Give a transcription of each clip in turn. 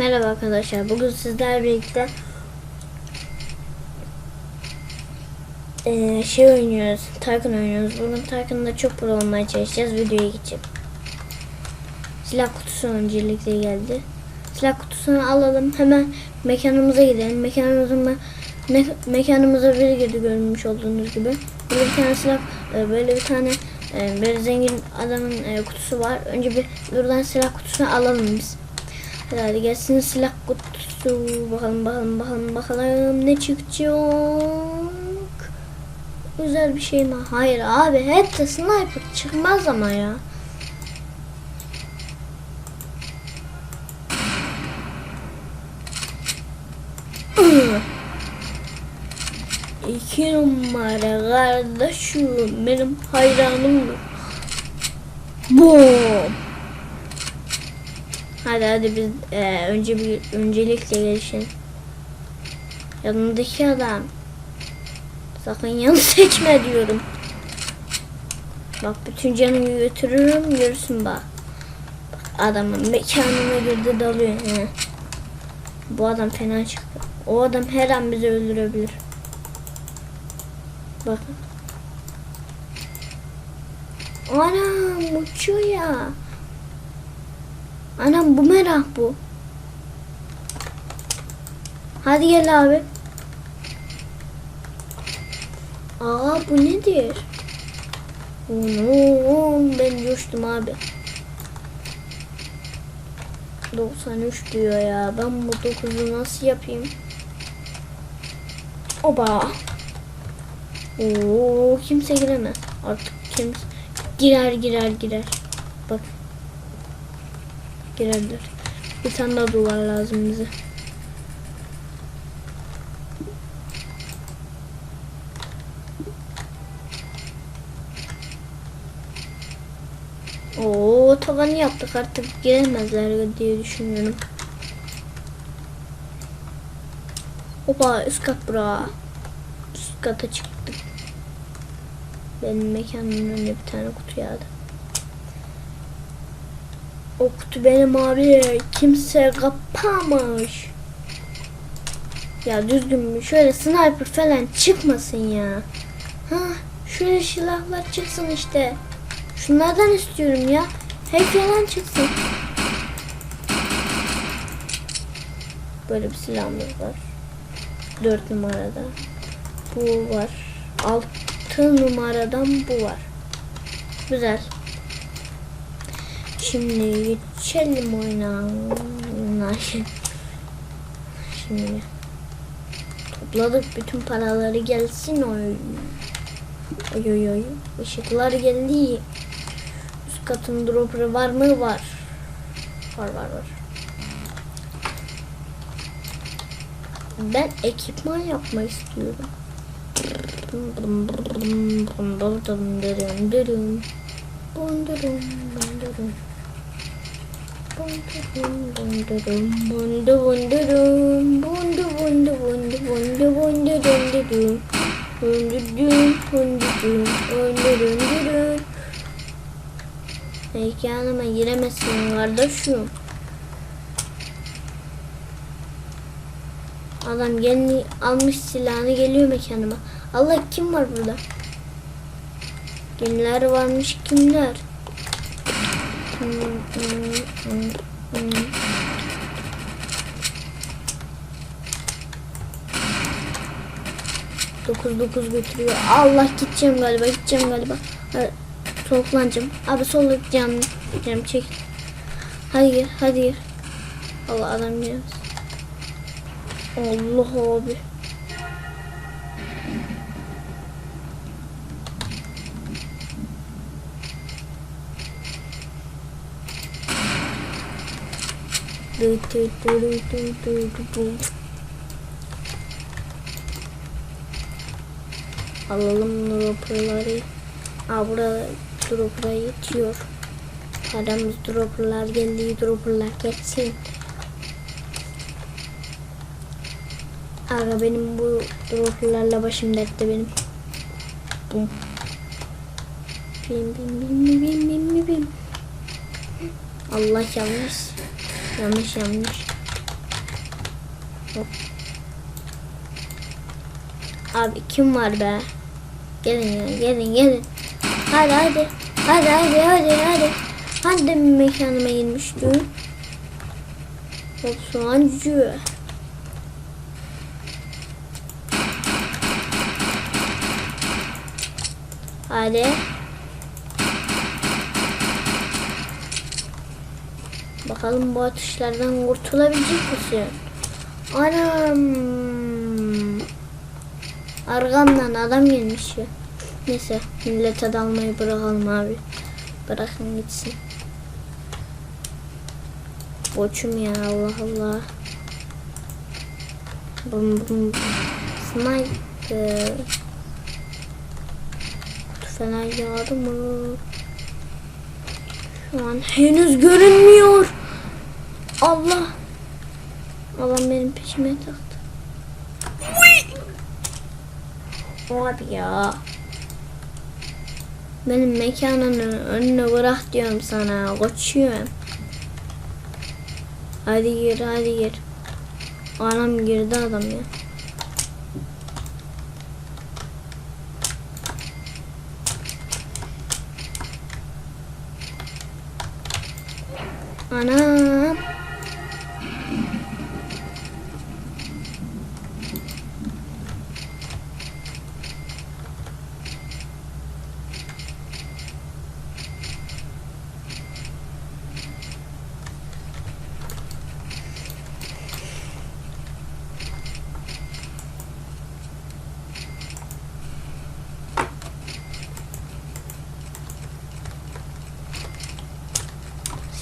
Merhaba arkadaşlar. Bugün sizlerle birlikte eee, şey oynuyoruz. Tarkın oynuyoruz. Bugün Tarkın'da çok pro olmaya çalışacağız. Videoya geçeceğim. Silah kutusu öncelikle geldi. Silah kutusunu alalım. Hemen mekanımıza gidelim. Mekanımıza me mekanımıza biri girdi görmüş olduğunuz gibi. Burada bir tane silah e, böyle bir tane e, böyle zengin adamın e, kutusu var. Önce bir buradan silah kutusunu alalım biz. Hadi, gelsin silah kutusu. Bakalım bakalım bakalım bakalım ne çıkacak. Güzel bir şey mi? Hayır abi hep de sniper çıkmaz ama ya. İki numara kardeşim benim hayranımdır. Boom. Hadi hadi biz e, önce bir öncelikle gelişin. Yanındaki adam. Sakın yanı seçme diyorum. Bak bütün canımı götürürüm görürsün bak. Bak adamın mekanına girdi dalıyor. He. Bu adam fena çıktı. O adam her an bizi öldürebilir. Bakın. Anam uçuyor ya. Anam bu merak bu. Hadi gel abi. Aa bu nedir? Oğlum ben coştum abi. 93 diyor ya. Ben bu 9'u nasıl yapayım? Oba. Oo kimse giremez. Artık kimse girer girer girer. Bak. Girerler. Bir tane daha duvar lazım bize. Oo tavanı yaptık artık giremezler diye düşünüyorum. Hopa üst kat bura. Üst kata çıktık. Benim mekanımın önüne bir tane kutu yağdı. O kutu benim abi. Kimse kapamamış. Ya düzgün bir şöyle sniper falan çıkmasın ya. Ha, şöyle silahlar çıksın işte. Şunlardan istiyorum ya. Hep falan çıksın. Böyle bir silahımız var. 4 numarada. Bu var. 6 numaradan bu var. Güzel. Şimdi geçelim oyuna. Şimdi topladık bütün paraları gelsin oy. Oy oy oy. Işıklar geldi. Üst katın dropper'ı var mı? Var. Var var var. Ben ekipman yapmak istiyorum. Mekanıma giremezsin kardeşim. Adam gelini almış silahını geliyor mekanıma. Allah kim var burada? Kimler varmış kimler? Hmm, hmm, hmm, hmm. Dokuz dokuz götürüyor. Allah gideceğim galiba gideceğim galiba. Soluklanacağım. Abi soluklanacağım. Canım çek. Hadi gir hadi gir. Allah adam gelmez. Allah abi. Alalım dropperları. Aa burada dropper'a yetiyor. Paramız dropperlar geldi. Dropperlar geçsin. Aga benim bu dropperlarla başım dertte benim. Bum. Bim bim bim bim bim bim bim. Allah yanlış. Yanlış yanlış. Hop. Abi kim var be? Gelin gelin gelin. Hadi hadi. Hadi hadi hadi hadi. Hadi mekanıma girmiştim. Hop soğancı. Hadi. Bakalım bu atışlardan kurtulabilecek misin? Anam. Arkamdan adam gelmiş ya. Neyse millete dalmayı bırakalım abi. Bırakın gitsin. Boçum ya Allah Allah. Bum bum bum. Sniper. Fena yağdı mı? Şu an henüz görünmüyor. Allah. Allah benim peşime taktı. Abi ya. Benim mekanının önüne bırak diyorum sana. Kaçıyorum. Hadi gir hadi gir. Anam girdi adam ya. Anam.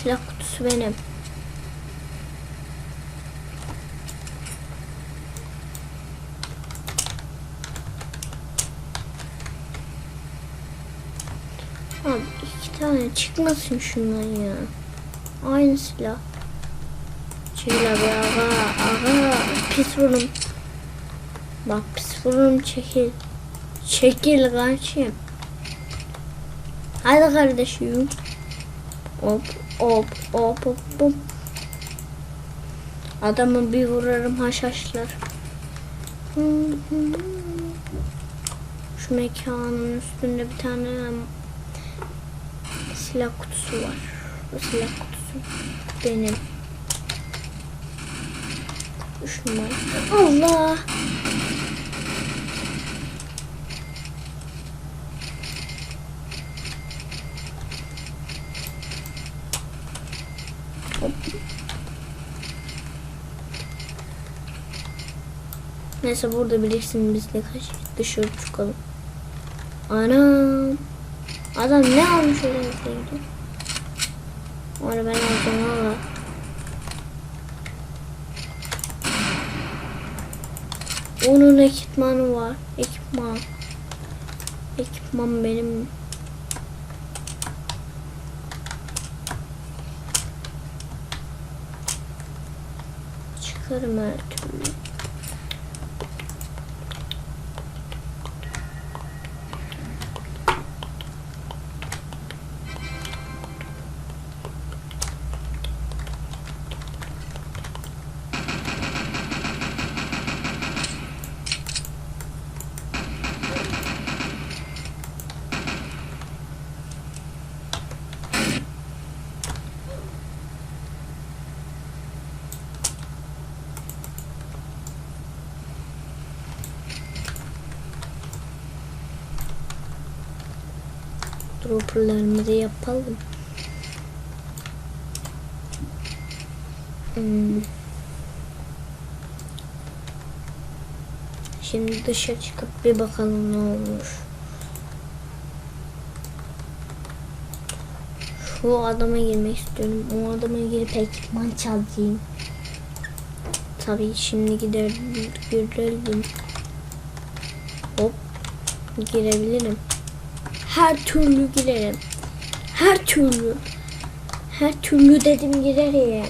Silah kutusu benim. Abi iki tane çıkmasın şundan ya. Aynı silah. Çekil abi aga aga pis vurum. Bak pis vurum çekil. Çekil kardeşim. Hadi kardeşim. Hop hop hop hop hop. Adamı bir vurarım haşhaşlar. Şu mekanın üstünde bir tane silah kutusu var. Bu silah kutusu benim. Üç. Allah! Neyse burada bilirsin biz de kaç dışarı çıkalım. Anam. Adam ne almış öyle gidiyor. Onu ben alacağım valla. Onun ekipmanı var. Ekipman. Ekipman benim. Çıkarım her türlü. Dropperlarımızı yapalım. Hmm. Şimdi dışarı çıkıp bir bakalım ne olmuş. Şu adama girmek istiyorum. O adama girip ekipman çalayım. Tabii şimdi gider girelim. Hop girebilirim. Her türlü girerim. Her türlü. Her türlü dedim girerim.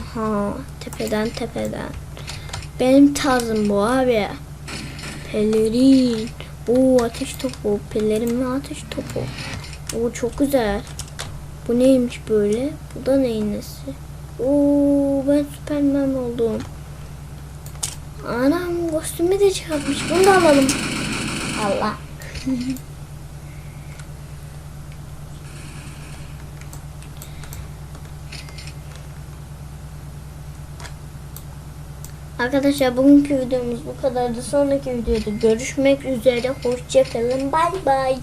Aha tepeden tepeden. Benim tarzım bu abi. Pelerin. Oo ateş topu. Pelerin ve ateş topu. Oo çok güzel. Bu neymiş böyle? Bu da neyin nesi? Oo ben Süperman oldum. Anam kostümü de çıkartmış. Bunu da alalım. Allah. Arkadaşlar bugünkü videomuz bu kadardı. Sonraki videoda görüşmek üzere. Hoşçakalın. Bay bay.